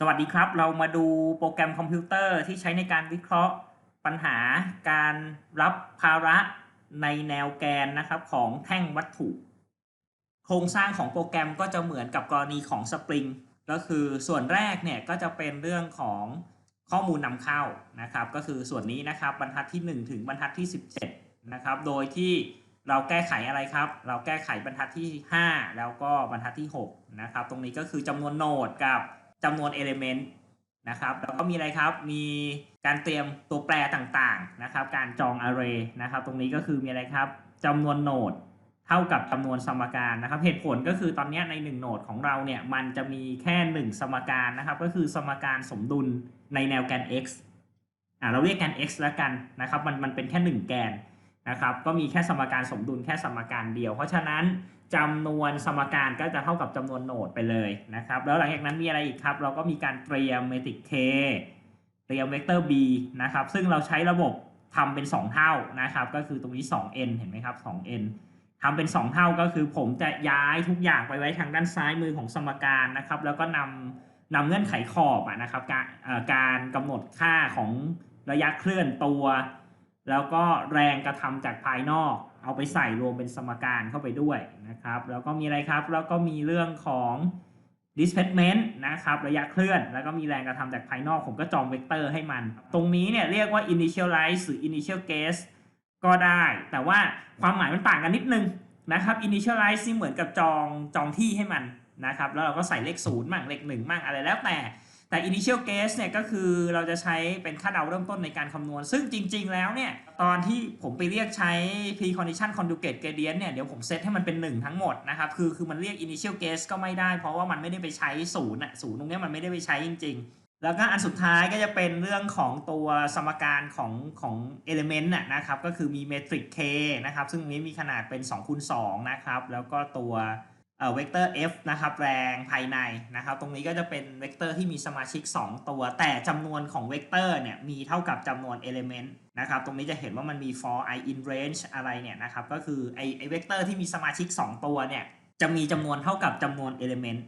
สวัสดีครับ เรามาดูโปรแกรมคอมพิวเตอร์ที่ใช้ในการวิเคราะห์ปัญหาการรับภาระในแนวแกนนะครับของแท่งวัตถุ โครงสร้างของโปรแกรมก็จะเหมือนกับกรณีของสปริงก็คือส่วนแรกเนี่ยก็จะเป็นเรื่องของข้อมูลนำเข้านะครับ ก็คือส่วนนี้นะครับบรรทัดที่ 1 ถึงบรรทัดที่ 17 นะครับ โดยที่เราแก้ไขอะไรครับ เราแก้ไขบรรทัดที่ 5 แล้วก็บรรทัดที่ 6 นะครับ ตรงนี้ก็คือจำนวนโนดกับ จำนวนเอลิเมนต์นะครับแล้วก็มีอะไรครับมีการเตรียมตัวแปรต่างๆนะครับ การจอง array นะครับ ตรงนี้ก็คือมีอะไรครับจำนวนโนดเท่ากับจำนวนสมการนะครับ เหตุผลก็คือตอนนี้ใน1โนดของเราเนี่ยมันจะมีแค่ 1 สมการนะครับ ก็คือสมการสมดุลในแนวแกน x อ่าเราเรียกแกน x แล้วกันนะครับ มันมันเป็นแค่ 1 แกน นะครับก็มีแค่สมการสมดุลแค่สมการเดียว เพราะฉะนั้นจำนวนสมการก็จะเท่ากับจำนวนโหนดไปเลยนะครับแล้วหลังจากนั้นมีอะไรอีกครับ เราก็มีการเตรียมเมทริก k เตรียมเวกเตอร์ b นะครับซึ่งเราใช้ระบบทำเป็น 2 เท่านะครับก็คือตรงนี้ 2n เห็นไหมครับ 2n ทำเป็น 2 เท่าก็คือผมจะย้ายทุกอย่างไปไว้ทางด้านซ้ายมือของสมการนะครับแล้วก็นำนำเงื่อนไขขอบนะครับการการกำหนดค่าของระยะเคลื่อนตัว แล้วก็แรงกระทำจากภายนอก เอาไปใส่รวมเป็นสมการเข้าไปด้วยนะครับ แล้วก็มีอะไรครับ แล้วก็มีเรื่องของ displacement นะครับ ระยะเคลื่อน แล้วก็มีแรงกระทำจากภายนอก ผมก็จองเวกเตอร์ให้มัน ตรงนี้เนี่ยเรียกว่า initialize หรือ initial guess ก็ได้ แต่ว่าความหมายมันต่างกันนิดนึงนะครับ initialize นี่เหมือนกับจองจองที่ให้มันนะครับ แล้วเราก็ใส่เลขศูนย์มั่งเลขหนึ่งมั่งอะไรแล้วแต่ แต่ initial guess เนี่ยก็คือเราจะใช้เป็นค่าเดาเริ่มต้นในการคำนวณ ซึ่งจริง ๆ แล้วเนี่ยตอนที่ผมไปเรียกใช้ precondition conjugate gradient เนี่ยเดี๋ยวผมเซตให้มันเป็น 1 ทั้งหมดนะครับคือคือมันเรียก initial guess ก็ไม่ได้เพราะว่ามันไม่ได้ไปใช้ศูนย์อะศูนย์ตรงเนี้ยมันไม่ได้ไปใช้จริง ๆแล้วก็อันสุดท้ายก็จะเป็นเรื่องของตัวสมการของของ element น่ะนะครับ ก็คือมี matrix k นะครับ ซึ่งนี้มีขนาดเป็น2คูณ2นะครับ แล้วก็ตัว เวกเตอร์ f นะครับแรงภายในนะครับ ตรงนี้ก็จะเป็นเวกเตอร์ที่มีสมาชิก 2 ตัว แต่จำนวนของเวกเตอร์เนี่ยมีเท่ากับจำนวน element นะครับ ตรงนี้จะเห็นว่ามันมี for i in range อะไรเนี่ยนะครับ ก็คือไอไอเวกเตอร์ที่มีสมาชิก 2 ตัวเนี่ยจะมีจำนวนเท่ากับจำนวน element